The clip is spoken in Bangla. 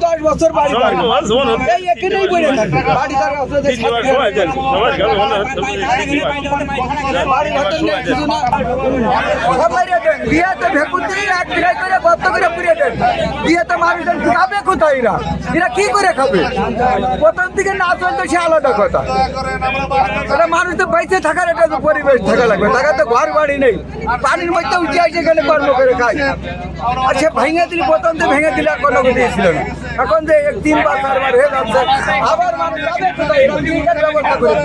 দশ বছর বাড়ি এই এখানেই থাকে বাড়ি মনে। বাড়ি কিছু না এক বিঘাই করে গর্ত করে পুড়িয়ে দেন বিয়েতে মানুষজন খাবে কোথায় এরা এরা কি করে খাবে প্রথম থেকে না চলতো সে আলাদা কথা মানুষ তো বেঁচে থাকার একটা পরিবেশ থাকা লাগবে টাকা তো ঘর বাড়ি নেই পানির মধ্যে উঠে আসে গেলে কর্ম করে খায় আর সে ভেঙে দিলে প্রথম তো ভেঙে দিলে আর কোনো কিছু ছিল না এখন যে এক তিনবার চারবার হয়ে যাচ্ছে আবার মানুষ যাবে কোথায় এরা জীবিকার ব্যবস্থা করে